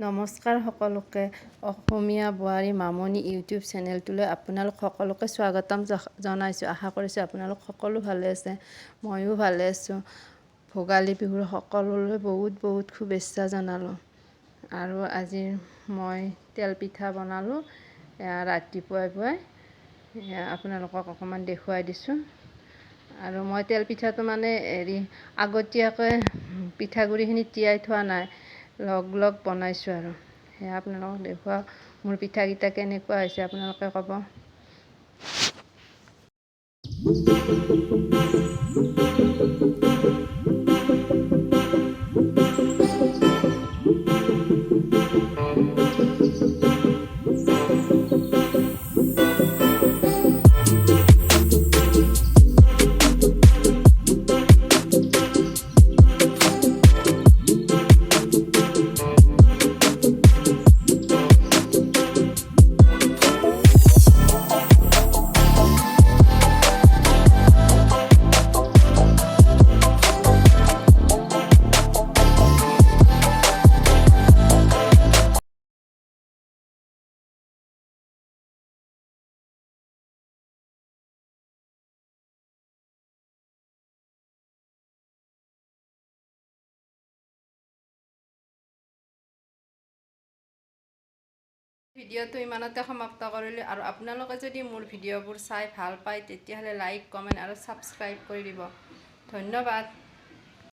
নমস্কাৰ সকলোকে অসমীয়া বোৱাৰী মামনি ইউটিউব চেনেলটোলৈ আপোনালোক সকলোকে স্বাগতম জনাইছোঁ। আশা কৰিছোঁ আপোনালোক সকলো ভালে আছে ময়ো ভালে আছোঁ। ভোগালী বিহুৰ সকলোলৈ বহুত বহুত শুভেচ্ছা জনালোঁ। আৰু আজি মই তেল পিঠা বনালোঁ ৰাতিপুৱাই পুৱাই। আপোনালোকক অকণমান দেখুৱাই দিছোঁ। আৰু মই তেল পিঠাটো মানে হেৰি আগতীয়াকৈ পিঠাগুড়িখিনি তিয়াই থোৱা নাই। লগ লগ বনাইছোঁ আৰু। সেয়া আপোনালোকক দেখুৱাওঁ মোৰ পিঠাকেইটা কেনেকুৱা হৈছে আপোনালোকে ক'ব। ভিডিঅ'টো ইমানতে সমাপ্ত কৰিলোঁ আৰু আপোনালোকে যদি মোৰ ভিডিঅ'বোৰ চাই ভাল পায় তেতিয়াহ'লে লাইক কমেণ্ট আৰু ছাবস্ক্ৰাইব কৰি দিব। ধন্যবাদ।